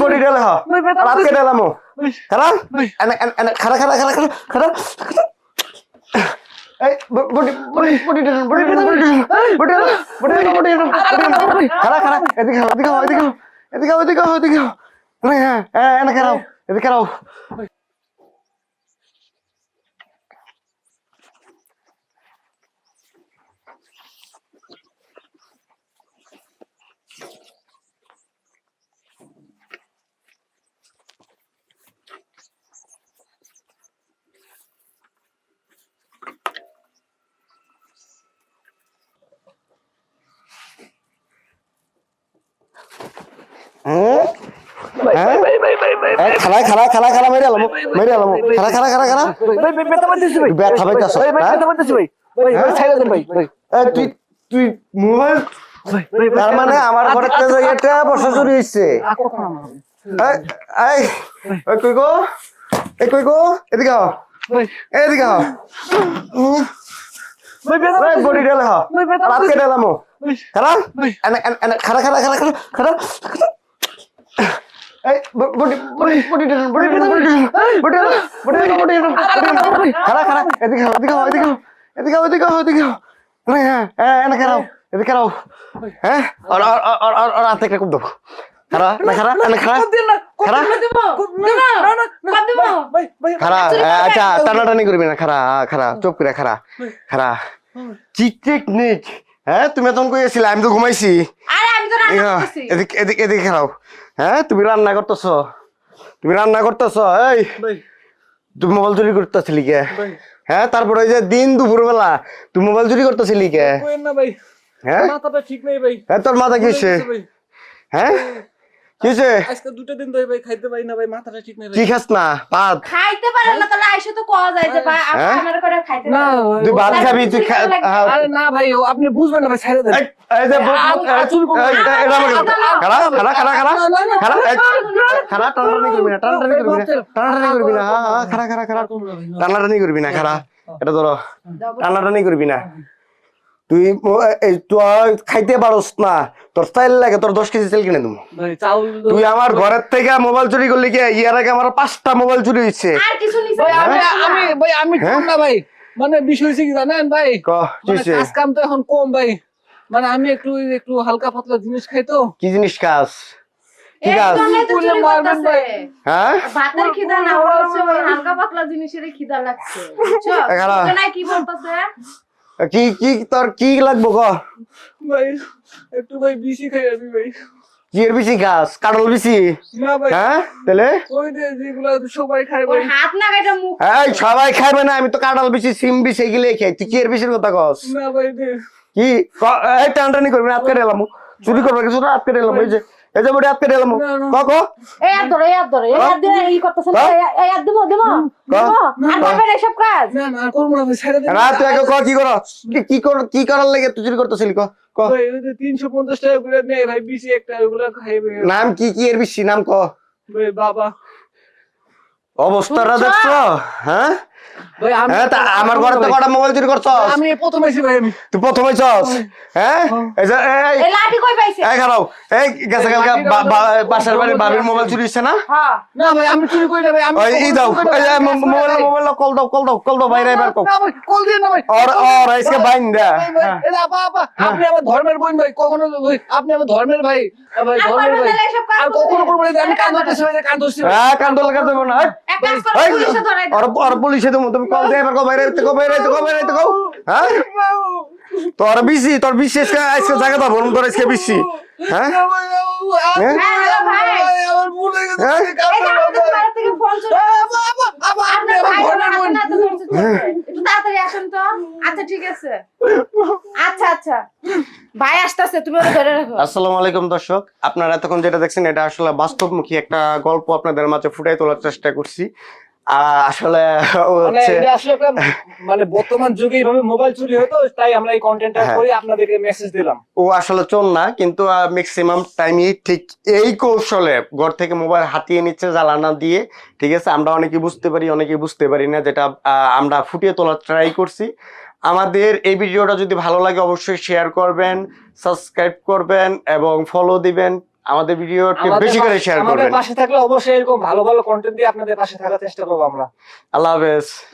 Body ডালে হ আজকে ডালামো খারা খারা খারা খারা খারা খারা খারা খারা এদিকে এদিকে এদিকে এদিকে এদিকে এদিকে এদিকে এদিকে এদিকে এদিকে হ্যাঁ হ্যাঁ এদিকে খারা খারা খারা খারা মেরে আলামো মেরে আলামো। খারা খারা ভাই ভাই বেদা পাইতেছি ভাই। ব্যথা পাইতাছ, ভাই ভাই? বেদা পাইতেছি ভাই। ভাই ছাইরা দেন ভাই তুই তুই মোবাইল? তার মানে আমার ঘরে এটা বসা চুরি হইছে। এই কই গো? এই কই গো? এদিকে আও ভাই। এদিকে আও বডি ডালে হ আজকে ডালামো ভাই। খারা ভাই। এনে এনে খারা হ্যাঁ হ্যাঁ হ্যাঁ খারা আচ্ছা টানাটানি করবি না খারা খারা চুপ করে খারা খারা কি টেকনিক হ্যাঁ তুমি তখন কইছিলে আমি তো ঘুমাইছি। আরে আমি তো রান্না করতেছি। এদিকে এদিকে এদিকে খারাও হ্যাঁ তুমি রান্না করতেছ? তুমি রান্না করতেছ? এই তুমি মোবাইল চুরি করতেছিলি কে? হ্যাঁ তারপরে ওই যে দিন দুপুর বেলা তুমি মোবাইল চুরি করতেছিলি কে? হ্যাঁ? মাথাটা ঠিক নেই ভাই। হ্যাঁ তোর মাথা কিসে? হ্যাঁ? কিসে আজকে দুটো দিন ধরে ভাই খাইতে পারি না ভাই মাথাটা ঠিক নেই কি খাস না ভাত খাইতে পারে না তাহলে আইসে তো কোয়া যায় যে ভাই হ্যাঁ? আমার করে খাইতে না তুই ভাত খাবি তুই হ্যাঁ। আরে না ভাই আপনি বুঝবেন না ভাই ছেড়ে দেন এই, যে এটা আমাকে টানাটানি করবি না টানাটানি করবি না টানাটানি করবি না হ্যাঁ হ্যাঁ খারা খারা খারা টানাটানি করবি না খারা এটা ধরো টানাটানি করবি না তুই তুই খাইতে পারস না। তোর স্টাইল লাগে তোর দশ কেজি তেল কিনে দেবো। চাউল তুই আমার ঘরের থেকে মোবাইল চুরি করলি কি? ইয়ার আগে আমার পাঁচটা মোবাইল চুরি হয়েছে আর কিছু নিছে ভাই আমি আমি ভাই আমি হ্যাঁ? ভাই। মানে বিষয় হচ্ছে কি জানেন ভাই? মানে কাজ কাম তো এখন কম ভাই। মানে আমি একটু একটু হালকা পাতলা জিনিস খাই তো। কি জিনিস কাজ? কি এই কাজ? জন্যই তো চুরি বললে মারবেন করতেছে। ভাই। হ্যাঁ? ভাতের খিদা না ওর হচ্ছে ওই হালকা পাতলা জিনিসের খিদা লাগছে বুঝছ? এখানে। বুঝছ কি বলতেছে? কি কি তোর কি লাগবো ক ভাই একটু ভাই বেশি খাই আমি ভাই। গাছ কাটল হ্যাঁ? তাহলে? সবাই খায় ভাই। হাত না কাটা মুখ। এই সবাই খাইবে না আমি তো কাঁঠাল বেশি সিম বেশি এগুলো খাই। তুই কি এর বেশির কথা কস? না ভাই কি? এই টানটানি করবি না আটকে এলাম। চুরি করবে কিছু না আটকে এলাম এই যে। এই যে বড়ি আটকে দিলাম এই আর ধরে এই আর ধরে এই আর ধরে এই করতেছ না এই- আর দেবো দেবো আর না সব কাজ? না না করব না ছেড়ে দে না তুই আগে ক কি কর? কি- কর কি করার লাগে তুই চুরি করতেছিলি? ক ক? ওই যে তিনশো পঞ্চাশ টাকা করে নে ভাই বিসি একটা ওগুলা খাই নাম কি কি এর বিসি? নাম ক? বাবা। অবস্থাটা দেখছ? হ্যাঁ? হ্যাঁ আমার ঘরে তো কটা মোবাইল চুরি করছস? আমি প্রথম এসে ভাই আমি। তুই প্রথম হইছস হ্যাঁ? এই যে এই এই। লাঠি কই পাইছে এই খারাপ। এই গেছে কালকে পাশের বাড়ির বাবির মোবাইল চুরি হচ্ছে না? হ্যাঁ। না ভাই আমি চুরি করি না ভাই আমি ওই দাও। মোবাইল কল দাও কল দাও কল দাও বাইরে এবার কল কল দিয়ে না ভাই। আর আর আজকে বাইন দা। হ্যাঁ। এটা আপা আপা হ্যাঁ। আপনি আমার ধর্মের বোন ভাই কখনো আপনি আমার ধর্মের ভাই ভাই ধর্মের ভাই। আর কখনো আমি কান ধরতেছি ভাই কান ধরছি হ্যাঁ কান না হ্যাঁ। এক কাজ করো পুলিশে আর পুলিশে তুমি তুমি কল দিয়ে এবার কল বাইরে তো কল বাইরে তো কল বাইরে তো হ্যাঁ? তোর বিসি তোর বিশেষ আজকে জায়গা দাও বলুন তোর আজকে বিসি। হ্যাঁ ঠিক আছে। আচ্ছা আচ্ছা। ভাই আসতেছে তুমি ওটা ধরে রাখো। আসসালামু আলাইকুম দর্শক। আপনারা এতক্ষণ যেটা দেখছেন এটা আসলে বাস্তবমুখী একটা গল্প আপনাদের মাঝে ফুটাই তোলার চেষ্টা করছি। আসলে মানে হচ্ছে মানে বর্তমান যুগে এইভাবে মোবাইল চুরি হতো তাই আমরা এই কন্টেন্টটা হ্যাঁ। করে আপনাদেরকে মেসেজ দিলাম। ও আসলে চোর না কিন্তু ম্যাক্সিমাম টাইমই ঠিক এই কৌশলে ঘর থেকে মোবাইল হাতিয়ে নিচ্ছে জ্বালানা দিয়ে ঠিক আছে? আমরা অনেকে বুঝতে পারি অনেকে বুঝতে পারি না যেটা আমরা ফুটিয়ে তোলার ট্রাই করছি। আমাদের এই ভিডিওটা যদি ভালো লাগে অবশ্যই শেয়ার করবেন সাবস্ক্রাইব করবেন এবং ফলো দিবেন। আমাদের ভিডিওকে বেশি করে শেয়ার শেয়ার আমাদের করবেন। পাশে থাকলে অবশ্যই এরকম ভালো ভালো কন্টেন্ট দিয়ে আপনাদের পাশে থাকার চেষ্টা করব আমরা। আল্লাহ হাফেজ।